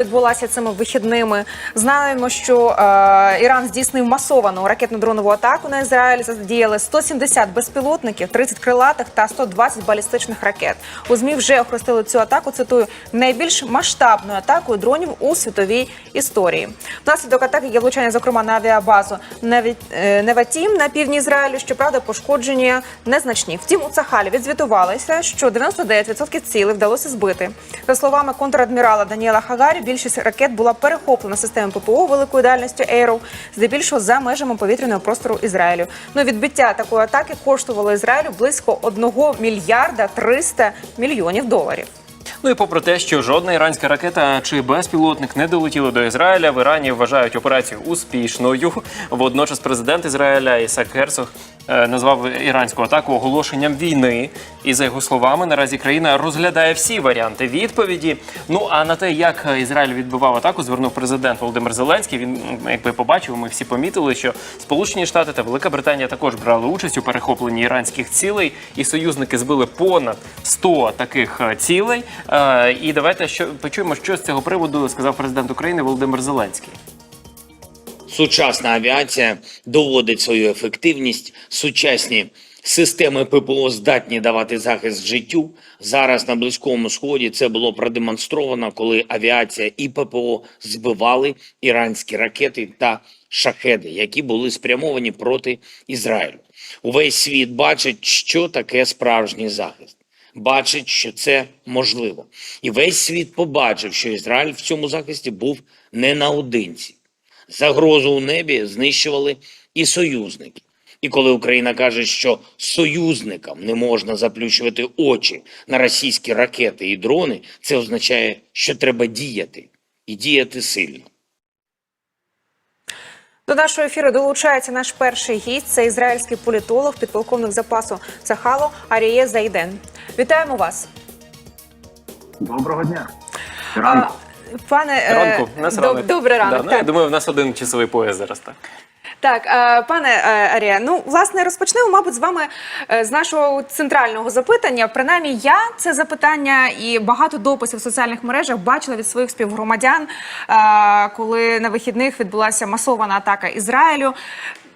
Відбулася цими вихідними. Знаємо, що е, Іран здійснив масовану ракетно-дронову атаку на Ізраїль. Задіяли 170 безпілотників, 30 крилатих та 120 балістичних ракет. У змі вже охрестили цю атаку. Цитую найбільш масштабною атакою дронів у світовій історії. Внаслідок атаки є влучання, зокрема на авіабазу е, Неватім на півдні Ізраїлю. Щоправда, пошкодження незначні. Втім, у Цахалі відзвітувалися, що 99% цілей вдалося збити. За словами контрадмірала Даніела Хагарі, більшість ракет була перехоплена системою ППО великої дальності Ейров, здебільшого за межами повітряного простору Ізраїлю. Ну відбиття такої атаки коштувало Ізраїлю близько 1 мільярда 300 мільйонів доларів. Ну і попри те, що жодна іранська ракета чи безпілотник не долетіли до Ізраїля, в Ірані вважають операцію успішною. Водночас президент Ізраїля Ісак Герцог назвав іранську атаку оголошенням війни. І за його словами, наразі країна розглядає всі варіанти відповіді. Ну а на те, як Ізраїль відбивав атаку, звернув президент Володимир Зеленський. Він якби побачив, ми всі помітили, що Сполучені Штати та Велика Британія також брали участь у перехопленні іранських цілей, і союзники збили понад 100 таких е, цілей. Е, І давайте що почуємо, що з цього приводу сказав президент України Володимир Зеленський. Сучасна авіація доводить свою ефективність. Сучасні системи ППО здатні давати захист життю. Зараз на близькому сході це було продемонстровано, коли авіація і ППО збивали іранські ракети та шахеди, які були спрямовані проти Ізраїлю. Увесь світ бачить, що таке справжній захист. Бачить, що це можливо, і весь світ побачив, що Ізраїль в цьому захисті був не наодинці. Загрозу у небі знищували і союзники. І коли Україна каже, що союзникам не можна заплющувати очі на російські ракети і дрони, це означає, що треба діяти і діяти сильно. До нашого ефіру долучається наш перший гість. Це ізраїльський політолог, підполковник запасу Цахало Аріє Зайден. Вітаємо вас. Доброго дня. А, Ранку. Пане е, Ранку, у нас доб- ранок. добрий ранок. Да, ну, я так. думаю, в нас один часовий пояс зараз так. Так, е, пане е, Арія, ну власне розпочнемо, мабуть, з вами е, з нашого центрального запитання. Принаймні, я це запитання і багато дописів в соціальних мережах бачила від своїх співгромадян, коли на вихідних відбулася масована атака Ізраїлю.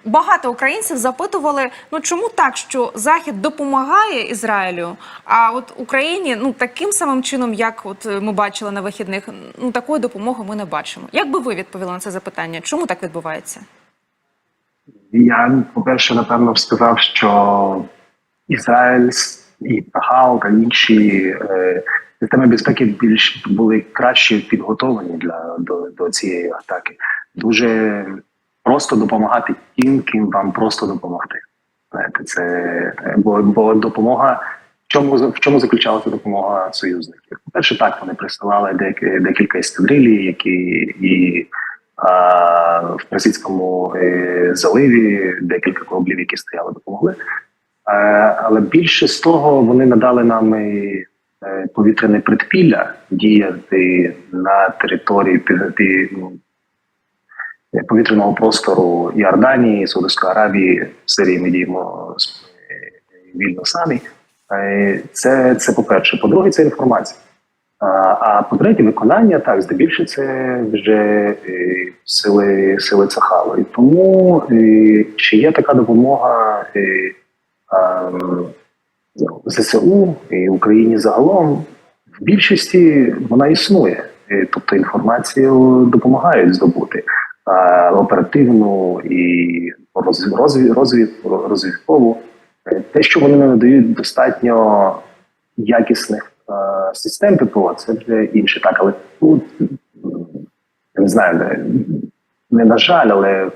Багато українців запитували: ну чому так, що Захід допомагає Ізраїлю, а от Україні ну таким самим чином, як от ми бачили на вихідних, ну такої допомоги ми не бачимо. Як би ви відповіли на це запитання? Чому так відбувається? Я, по-перше, напевно, сказав, що Ізраїль і Тахал та інші е, системи безпеки більш були краще підготовлені для до, до цієї атаки. Дуже просто допомагати тим, ким вам просто допомогти. Знаєте, це е, бо, бо допомога. В чому в чому заключалася допомога союзників? По перше, так вони присилали декілька ескадрилій, які і в Персидському е, заливі декілька кораблів, які стояли, допомогли. Е, але більше з того вони надали нам і, е, повітряне предпілля діяти на території ну, повітряного простору Іорданії, Саудовської Аравії, Сирії ми діємо вільно самі. Це, це по-перше. По-друге, це інформація. А, по-третє, виконання так, здебільшого це вже е, сили, сили Цахалу. І тому е, чи є така допомога е, ЗСУ і Україні загалом, в більшості вона існує. Тобто інформацію допомагають здобути оперативну і роз- розвід- розвідкову. Те, що вони не надають достатньо якісних систем ППО, це вже інше. Так, але тут я не знаю, не, не на жаль, але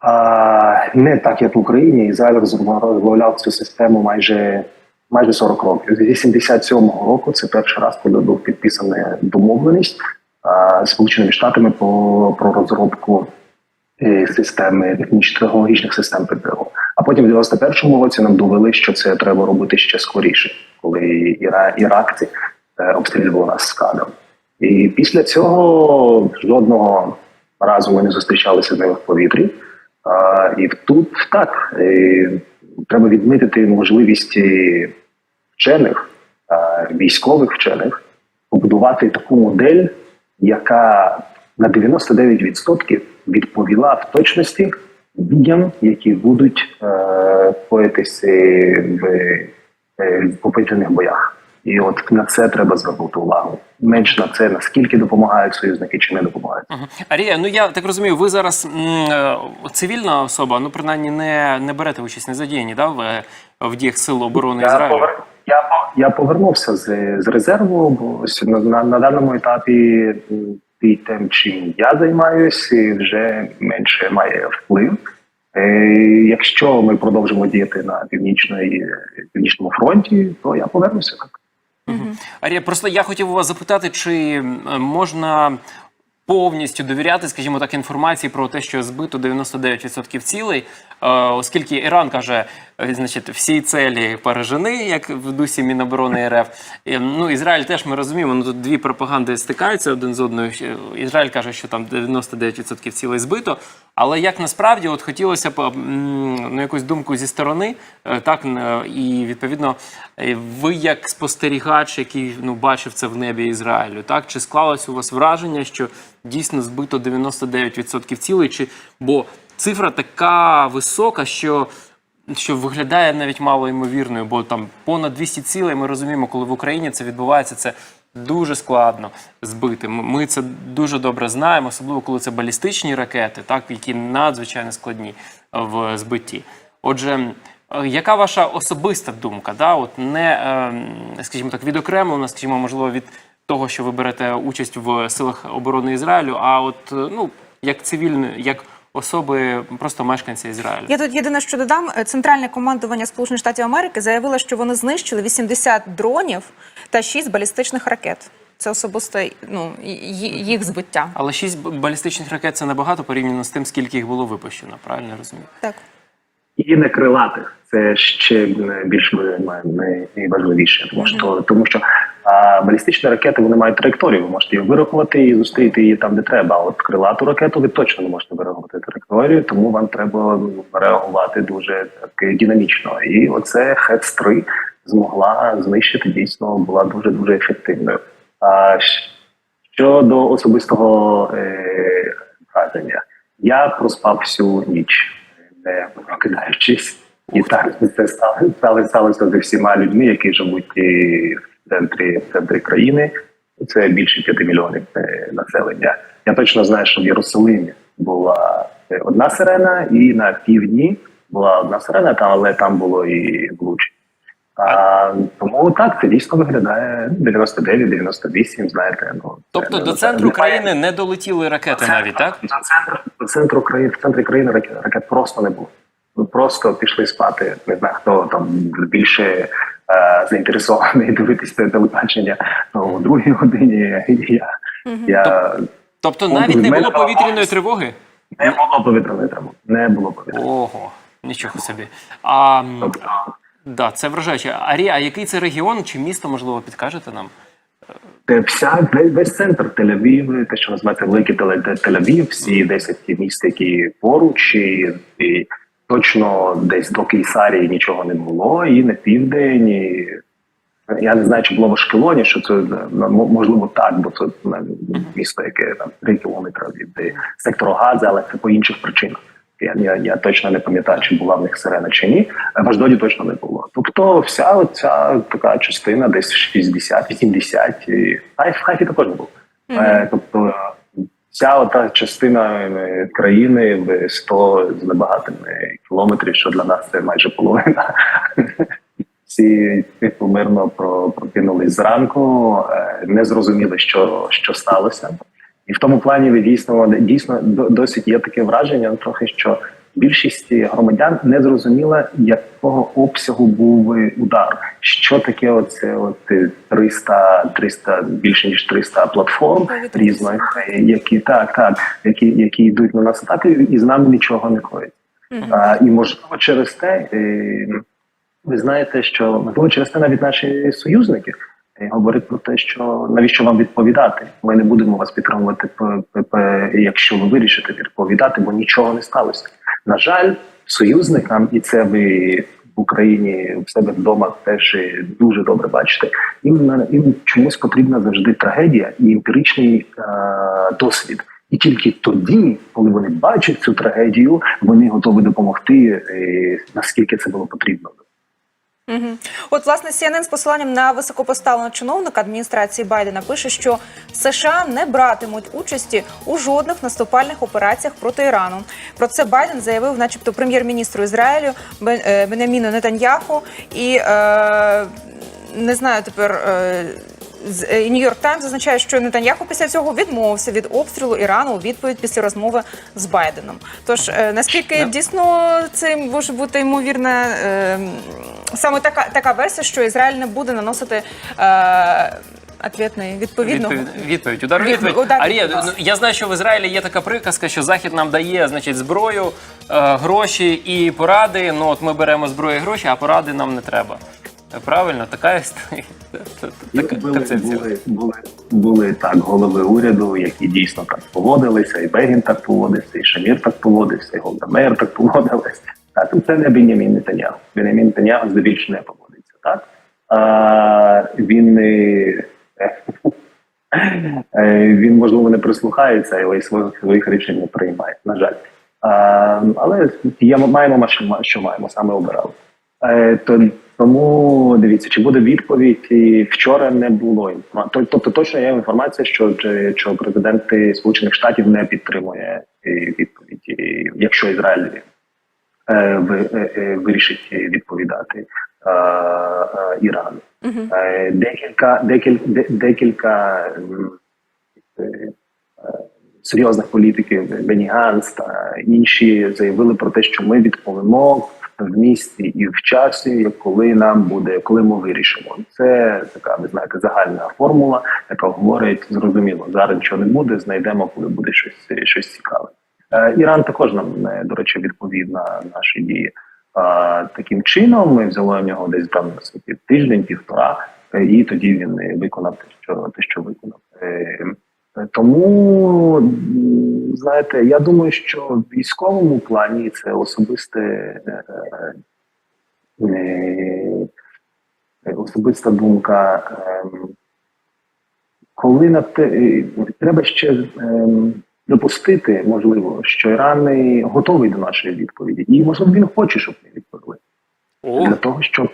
а, не так, як в Україні. Ізраїль розробляв цю систему майже майже 40 років. З 87-го року це перший раз, коли був підписана домовленість а, Сполученими Штатами по про розробку е, системи технічно-технологічних систем ППО. А потім в 91-му році нам довели, що це треба робити ще скоріше, коли іра, іракці е, обстрілювали нас скадом. І після цього жодного разу ми не зустрічалися з ними в повітрі. А, і тут так е, треба відмітити можливість вчених, військових вчених побудувати таку модель яка на 99% відповіла в точності діям, які будуть е, коїтися в, е, в повітряних боях. І от на це треба звернути увагу. Менш на це наскільки допомагають союзники чи не допомагають. Мгм. Арія, ну я так розумію, ви зараз м, е, цивільна особа, ну принаймні не, не берете участь, не задіяні да, в, в діях Сил оборони Я, Ізраїлю. повер... я, я повернувся з, з резерву, бо на, на, на даному етапі і тим, чим я займаюся, вже менше має вплив. Е, якщо ми продовжимо діяти на північної північному фронті, то я повернуся так. Арія, просто я хотів у вас запитати, чи можна повністю довіряти, скажімо так, інформації про те, що збито 99% цілей, е, оскільки Іран каже, е, значить, всі целі пережени, як в дусі Міноборони РФ. Ну, Ізраїль теж ми розуміємо, ну тут дві пропаганди стикаються один з одною. Ізраїль каже, що там 99% цілей збито. Але як насправді, от хотілося б ну, якусь думку зі сторони, е, так е, і відповідно, е, ви як спостерігач, який ну бачив це в небі Ізраїлю, так чи склалось у вас враження, що дійсно збито 99% цілей, чи бо цифра така висока, що. Що виглядає навіть мало ймовірною, бо там понад 200 цілей. Ми розуміємо, коли в Україні це відбувається, це дуже складно збити. Ми це дуже добре знаємо, особливо коли це балістичні ракети, так які надзвичайно складні в збитті. Отже, е, яка ваша особиста думка? Да? От не, е, скажімо так, відокремлена, скажімо, можливо, від того, що ви берете участь в силах оборони Ізраїлю, а от е, ну як цивільні, як особи, просто мешканці Ізраїлю. Я тут єдине, що додам, Е, центральне командування Сполучених Штатів Америки заявило, що вони знищили 80 дронів та 6 балістичних ракет. Це особисто ну їх збиття. Але шість балістичних ракет це небагато порівняно з тим, скільки їх було випущено. Правильно розумію? Так. І не крилатих. Це ще не більш найважливіше, тому що тому що а, балістичні ракети вони мають траєкторію. Ви можете її вирахувати і зустріти її там, де треба. А от крилату ракету ви точно не можете вирахувати траєкторію, тому вам треба ну, реагувати дуже так динамічно. І оце хец 3 змогла знищити дійсно була дуже дуже ефективною. А щодо особистого е, враження, я проспав всю ніч не прокидаючись. І так це стало, сталося зі всіма людьми, які живуть в центрі, в центрі країни. Це більше 5 мільйонів е, населення. Я точно знаю, що в Єрусалимі була е, одна сирена, і на півдні була одна сирена, але там було і влучення. А, тому так, це дійсно виглядає 99-98, знаєте. Ну, Тобто до центру країни не долетіли ракети навіть, так? до центру, до центру країни, в центрі країни ракет, ракет просто не було. Ми просто пішли спати. Не знаю, хто там більше е, заінтересований дивитися це телебачення ну, о другій годині. Я, я Тобто Ну, навіть не було повітряної тривоги? не було повітряної тривоги. Не було повітряної. Ого, нічого собі. А Тобто, да, це вражаюче. Арія, а який це регіон чи місто, можливо, підкажете нам? Це вся весь, центр Тель-Авів, те, що називається Великий Тель- Тель-Авів, всі 10 міст, які поруч, і, і точно десь до Кейсарії нічого не було, і на південь. І, я не знаю, чи було в Ашкелоні, що це м- можливо так, бо це місто, яке там 3 кілометри від е, сектору Гази, але це по інших причинах. Я, я, я точно не пам'ятаю, чи була в них сирена чи ні. В Аждоді точно не було. Тобто, вся ця така частина, десь 60-80, і а й в Хайфі також не було. Е, тобто, ця ота частина е, країни в 100 з небагатими кілометрів, що для нас це майже половина. Всі типу мирно про- прокинулись зранку, е, не зрозуміли, що, що сталося. І в тому плані ви дійсно дійсно досить є таке враження, трохи що більшість громадян не зрозуміла, якого обсягу був удар. Що таке оце от е, 300, 300, більше ніж 300 платформ різних, е, які так, так, які, які йдуть на нас атаки, і з нами нічого не коїть. А, і можливо через те. е, ви знаєте, що можливо через те навіть наші союзники говорять про те, що навіщо вам відповідати? Ми не будемо вас підтримувати, якщо ви вирішите відповідати, бо нічого не сталося. На жаль, союзникам, і це ви в Україні в себе вдома теж дуже добре бачите. Їм їм чомусь потрібна завжди трагедія і емпіричний е, досвід. І тільки тоді, коли вони бачать цю трагедію, вони готові допомогти, е, наскільки це було потрібно. От власне CNN з посиланням на високопоставленого чиновника адміністрації Байдена пише, що США не братимуть участі у жодних наступальних операціях проти Ірану. Про це Байден заявив, начебто, прем'єр-міністру Ізраїлю Бен- Бенеміну Нетаньяху і е, не знаю тепер. Е, е, Нью-Йорк Таймс зазначає, що Нетаньяху після цього відмовився від обстрілу Ірану у відповідь після розмови з Байденом. Тож е, наскільки Да. дійсно це може бути ймовірна е, саме така така версія, що Ізраїль не буде наносити е, ответний відповідного Відповідь, відповідь, удар відповідь. удар Арія, відповідь. ну, я знаю, що в Ізраїлі є така приказка, що Захід нам дає значить, зброю, е, гроші і поради. Ну от ми беремо зброю і гроші, а поради нам не треба. Правильно, така історія. Така були, концепція. були, були, були так голови уряду, які дійсно так поводилися, і Бегін так поводився, і Шамір так поводився, і Голда Меєр так поводилась. А тут це не Бенямін Нетаньяху. Бенямін Нетаньяху здебільшого не поводиться. Так? А, він не Е, він можливо не прислухається, але й своїх своїх рішень не приймає. На жаль, а, але є маємо що, що маємо саме обирали. Е, то тому дивіться, чи буде відповідь і вчора не було інформації. Тобто точно є інформація, що, що президент Сполучених Штатів не підтримує е, відповідь, і якщо Ізраїль е, ви- е, вирішить відповідати е, е, Ірану. Е, Декілька, декілька, декілька е, е, серйозних політиків Бені Ганс та інші заявили про те, що ми відповімо в місті і в часі, коли нам буде, коли ми вирішимо. Це така, ви знаєте, загальна формула, яка говорить зрозуміло, зараз нічого не буде, знайдемо, коли буде щось, щось цікаве. Е, Іран також нам е, до речі відповів на наші дії. Таким чином ми взяли в нього десь там наскільки тиждень, півтора, е, і тоді він е, виконав те, що те, що виконав. Тому знаєте, я думаю, що в військовому плані це особисте е, е, е, особиста думка. ем, коли на те треба ще ем, допустити, можливо, що Іран готовий до нашої відповіді, і можливо він хоче, щоб ми відповіли О, для того, щоб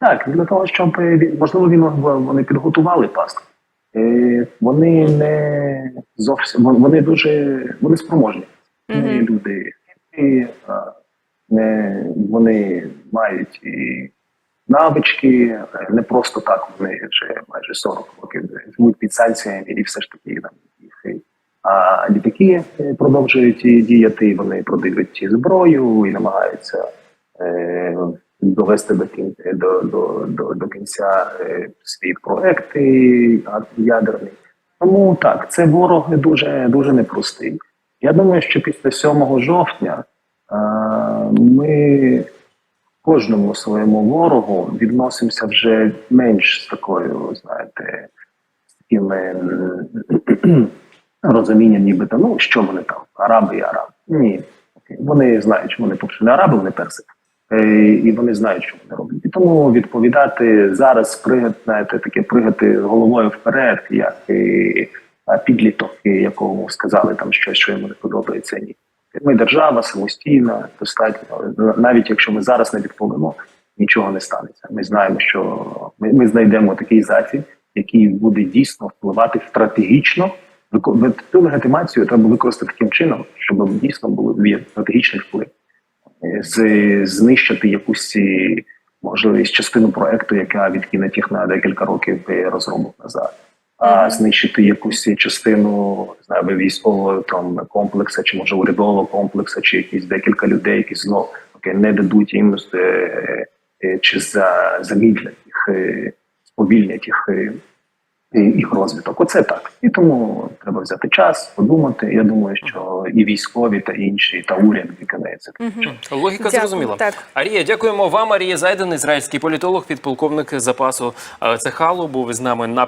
так, для того, щоб можливо він вони підготували пастку. Е, Вони не зовсім вони дуже вони спроможні. Вони Мгм. люди, і, не вони мають і навички, не просто так. Вони вже майже 40 років живуть під санкціями, і все ж таки там їх. А літаки е, продовжують діяти, вони продають зброю і намагаються е, довести до кінця до, до, до, до кінця е, свій проект і- ядерний. Тому так, це ворог дуже дуже непростий. Я думаю, що після 7 жовтня е, ми кожному своєму ворогу відносимося вже менш з такою, знаєте, з таким ем, розумінням, нібито ну що вони там, араби і араби. Ні, вони знають, що вони не араби, вони персики. Е, І вони знають, що вони роблять. І тому відповідати зараз, пригати, знаєте, таке пригати головою вперед, як і підліток, якому сказали там щось, що йому не подобається. Ні. Ми держава самостійна, достатньо. Навіть якщо ми зараз не відповімо, нічого не станеться. Ми знаємо, що ми, ми знайдемо такий засіб, який буде дійсно впливати стратегічно. Цю легітимацію треба використати таким чином, щоб дійсно був стратегічний вплив. Знищити якусь е, можливість частину проекту, яка відкине на декілька років е, розробок назад. А знищити якусь частину не знаю, військового там комплексу, чи може урядового комплексу, чи якісь декілька людей, які знов окей, не дадуть їм е, е, чи за замідлять їх, сповільнять їх. І- їх розвиток. Оце так. І тому треба взяти час, подумати. Я думаю, що і військові, та інші, та уряд виконається. Угу. логіка Дякую, зрозуміла. так. Арія, дякуємо вам. Арія Зайден, ізраїльський політолог, підполковник запасу е, Цехалу, був із нами на.